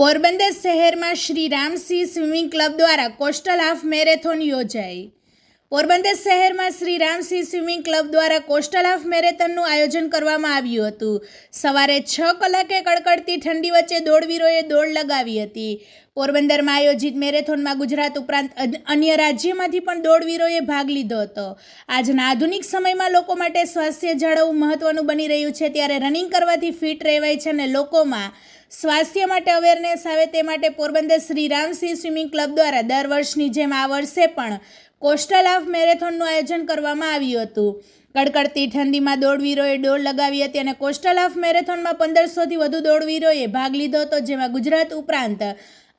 પોરબંદર શહેરમાં Shri Ramsinh swimming club દ્વારા coastal half marathon યોજાઈ. પોરબંદર શહેરમાં શ્રી રામસિંહ સ્વિમિંગ ક્લબ દ્વારા કોસ્ટલ હાફ મેરેથોનનું આયોજન કરવામાં આવ્યું હતું. સવારે છ કલાકે કડકડતી ઠંડી વચ્ચે દોડવીરોએ દોડ લગાવી હતી. પોરબંદરમાં આયોજિત મેરેથોનમાં ગુજરાત ઉપરાંત અન- અન્ય રાજ્યમાંથી પણ દોડવીરોએ ભાગ લીધો હતો. આજના આધુનિક સમયમાં લોકો માટે સ્વાસ્થ્ય જાળવવું મહત્વનું બની રહ્યું છે, ત્યારે રનિંગ કરવાથી ફિટ રહેવાય છે અને લોકોમાં સ્વાસ્થ્ય માટે અવેરનેસ આવે તે માટે પોરબંદર શ્રી રામસિંહ સ્વિમિંગ ક્લબ દ્વારા દર વર્ષની જેમ આ વર્ષે પણ કોસ્ટલ હાફ મેરેથોનનું આયોજન કરવામાં આવ્યું હતું. કડકડતી ઠંડીમાં દોડવીરોએ દોડ લગાવી હતી અને કોસ્ટલ હાફ મેરેથોનમાં પંદરસોથી વધુ દોડવીરોએ ભાગ લીધો હતો, જેમાં ગુજરાત ઉપરાંત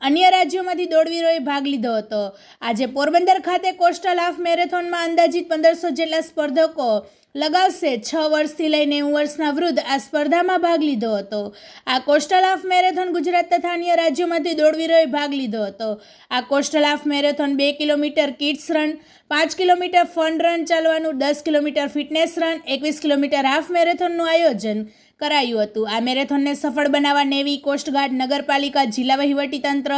અન્ય રાજ્યોમાંથી દોડવીરોએ ભાગ લીધો હતો. આજે પોરબંદર ખાતે કોસ્ટલ હાફ મેરેથોનમાં અંદાજિત પંદરસો જેટલા સ્પર્ધકો લગાવશે છ વર્ષથી લઈને નેવું વર્ષના વૃદ્ધ આ સ્પર્ધામાં ભાગ લીધો હતો. આ કોસ્ટલ હાફ મેરેથોન ગુજરાત તથા અન્ય રાજ્યોમાંથી દોડવીરોએ ભાગ લીધો હતો. આ કોસ્ટલ હાફ મેરેથોન બે કિલોમીટર કિડ્સ રન, પાંચ કિલોમીટર ફન રન ચાલવાનું, દસ કિલોમીટર ફિટનેસ રન, એકવીસ કિલોમીટર હાફ મેરેથોનનું આયોજન કરાયું હતું. આ મેરેથોનને સફળ બનાવવા નેવી કોસ્ટગાર્ડ નગરપાલિકા, જિલ્લા વહીવટીતંત્ર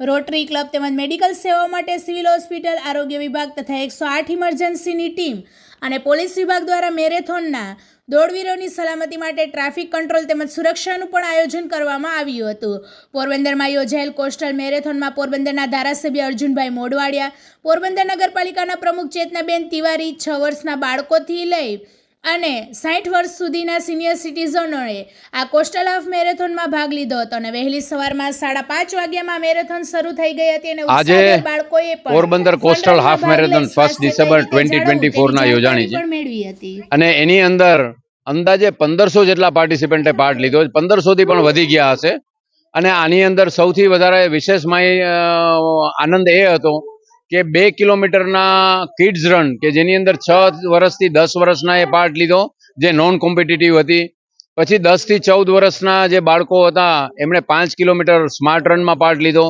રોટરી ક્લબ તેમજ મેડિકલ સેવાઓ માટે સિવિલ હોસ્પિટલ, આરોગ્ય વિભાગ તથા એકસો આઠ ઇમરજન્સીની ટીમ અને પોલીસ વિભાગ દ્વારા મેરેથોનના દોડવીરોની સલામતી માટે ટ્રાફિક કંટ્રોલ તેમજ સુરક્ષાનું પણ આયોજન કરવામાં આવ્યું હતું. પોરબંદરમાં યોજાયેલ કોસ્ટલ મેરેથોનમાં પોરબંદરના ધારાસભ્ય અર્જુનભાઈ મોડવાડિયા પોરબંદર નગરપાલિકાના પ્રમુખ ચેતનાબેન તિવારી છ વર્ષના બાળકોથી લઈ અને સાઠ વર્ષ સુધીના સિનિયર સિટીઝનોએ આ કોસ્ટલ હાફ મેરેથોનમાં ભાગ લીધો હતો અને વહેલી સવારમાં સાડા પાંચ વાગ્યામાં મેરેથોન શરૂ થઈ ગઈ હતી અને આજે બાળકોએ Porbandar coastal half marathon first December twenty twenty four ના યોજાણી છે. મેળવી હતી. અને એની અંદર અંદાજે પંદરસો જેટલા પાર્ટિસિપન્ટે પાર્ટ લીધો પંદરસો થી પણ વધી ગયા હશે. અને આની અંદર સૌથી વધારે વિશેષ માહિ- આનંદ એ હતો કે બે કિલોમીટરના કિડ્સ રન કે જેની અંદર છ વર્ષથી દસ વર્ષના એ પાર્ટ લીધો, જે નોન કોમ્પિટિટિવ હતી. પછી દસથી ચૌદ વર્ષના જે બાળકો હતા, એમણે પાંચ કિલોમીટર સ્માર્ટ રનમાં પાર્ટ લીધો.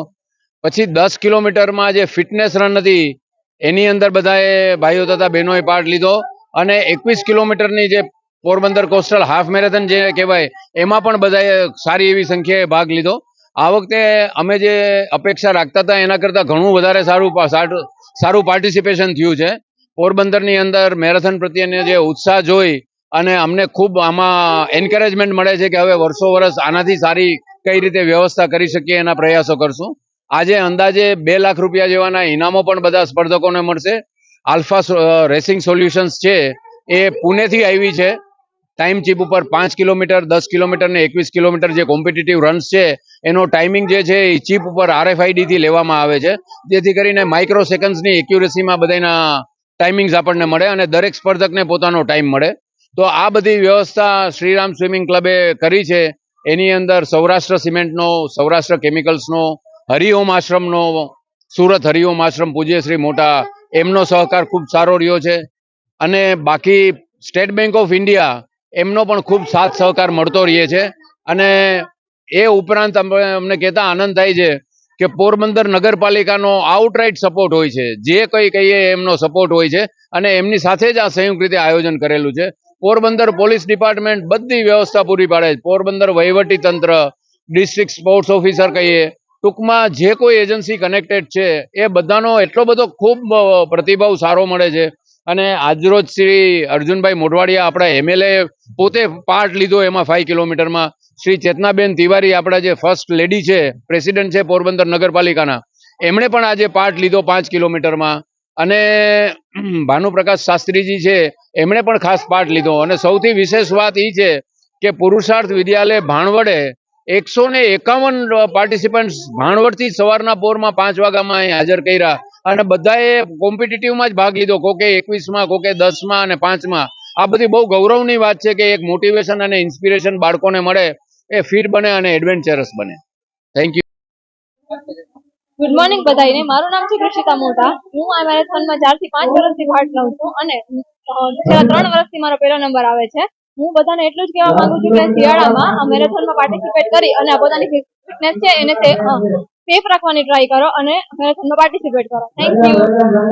પછી દસ કિલોમીટરમાં જે ફિટનેસ રન હતી, એની અંદર બધાએ ભાઈઓ તથા બહેનોએ પાર્ટ લીધો. અને એકવીસ કિલોમીટરની જે પોરબંદર કોસ્ટલ હાફ મેરેથોન જે કહેવાય, એમાં પણ બધાએ સારી એવી સંખ્યાએ ભાગ લીધો. આ વખતે અમે જે અપેક્ષા રાખતા હતા એના કરતાં ઘણું વધારે સારું સારું પાર્ટિસિપેશન થયું છે. પોરબંદરની અંદર મેરેથોન પ્રત્યેનો જે ઉત્સાહ જોઈ અને અમને ખૂબ આમાં એન્કરેજમેન્ટ મળે છે કે હવે વર્ષો વર્ષ આનાથી સારી કઈ રીતે વ્યવસ્થા કરી શકીએ એના પ્રયાસો કરશું. આજે અંદાજે બે લાખ રૂપિયા જેવાના ઇનામો પણ બધા સ્પર્ધકોને મળશે. આલ્ફા રેસિંગ સોલ્યુશન્સ છે એ પુણેથી આવી છે. ટાઈમ ચીપ ઉપર પાંચ કિલોમીટર, દસ કિલોમીટર ને એકવીસ કિલોમીટર જે કોમ્પિટિટિવ રન્સ છે, એનો ટાઈમિંગ જે છે એ ચીપ ઉપર RFID થી લેવામાં આવે છે. જેથી કરીને માઇક્રો સેકન્ડ્સની એક્યુરેસીમાં બધાના ટાઈમિંગ્સ આપણને મળે અને દરેક સ્પર્ધકને પોતાનો ટાઈમ મળે. તો આ બધી વ્યવસ્થા શ્રીરામ સ્વિમિંગ ક્લબે કરી છે. એની અંદર સૌરાષ્ટ્ર સિમેન્ટનો સૌરાષ્ટ્ર કેમિકલ્સનો હરિઓમ આશ્રમનો, સુરત હરિઓમ આશ્રમ પૂજ્ય શ્રી મોટા, એમનો સહકાર ખૂબ સારો રહ્યો છે. અને બાકી સ્ટેટ બેંક ઓફ ઇન્ડિયા એમનો પણ ખૂબ સાથ સહકાર મળતો રહે છે. અને એ ઉપરાંત અમને કહેતા આનંદ થાય છે કે પોરબંદર નગરપાલિકાનો આઉટરાઇટ સપોર્ટ હોય છે. જે કંઈ કહીએ એમનો સપોર્ટ હોય છે અને એમની સાથે જ આ સંયુક્ત રીતે આયોજન કરેલું છે. પોરબંદર પોલીસ ડિપાર્ટમેન્ટ બધી વ્યવસ્થા પૂરી પાડે છે. પોરબંદર વહીવટી તંત્ર ડિસ્ટ્રિક્ટ સ્પોર્ટ્સ ઓફિસર કહીએ, ટૂંકમાં જે કોઈ એજન્સી કનેક્ટેડ છે, એ બધાનો એટલો બધો ખૂબ પ્રતિભાવ સારો મળે છે. અને આજરોજ શ્રી અર્જુનભાઈ મોઢવાડિયા આપણા એમએલએ પોતે પાર્ટ લીધો એમાં ફાઈવ કિલોમીટરમાં. શ્રી ચેતનાબેન તિવારી આપણા જે ફર્સ્ટ લેડી છે પ્રેસિડેન્ટ છે પોરબંદર નગરપાલિકાના, એમણે પણ આજે પાર્ટ લીધો પાંચ કિલોમીટરમાં. અને ભાનુપ્રકાશ શાસ્ત્રીજી છે, એમણે પણ ખાસ પાર્ટ લીધો. અને સૌથી વિશેષ વાત એ છે કે પુરુષાર્થ વિદ્યાલય ભાણવડે એકસો ને એકાવન પાર્ટિસિપન્ટ ભાણવડથી સવારના પોરમાં પાંચ વાગ્યામાં હાજર કર્યા. અને બધાએ કોમ્પિટિટિવમાં જ ભાગ લીધો. કોકે એકવીસમાં, કોકે દસમાં અને પાંચમાં. આ બધી બહુ ગૌરવની વાત છે કે એક મોટિવેશન અને ઇન્સ્પિરેશન બાળકોને મળે, એ ફિટ બને અને એડવેન્ચરસ બને. થેન્ક યુ ગુડ મોર્નિંગ બધાને મારું નામ છે કૃષિતા મોટા. હું આ મેરેથોનમાં ચારથી પાંચ વર્ષથી ભાગ લઉં છું અને છેલ્લા ત્રણ વર્ષથી મારો પહેલો નંબર આવે છે. હું બધાને એટલું જ કહેવા માંગુ છું કે શિયાળામાં મેરેથોનમાં પાર્ટિસિપેટ કરી અને પોતાની ફિટનેસ છે એને સેફ રાખવાની ટ્રાય કરો અને મેરેથોનમાં પાર્ટિસિપેટ કરો. Thank you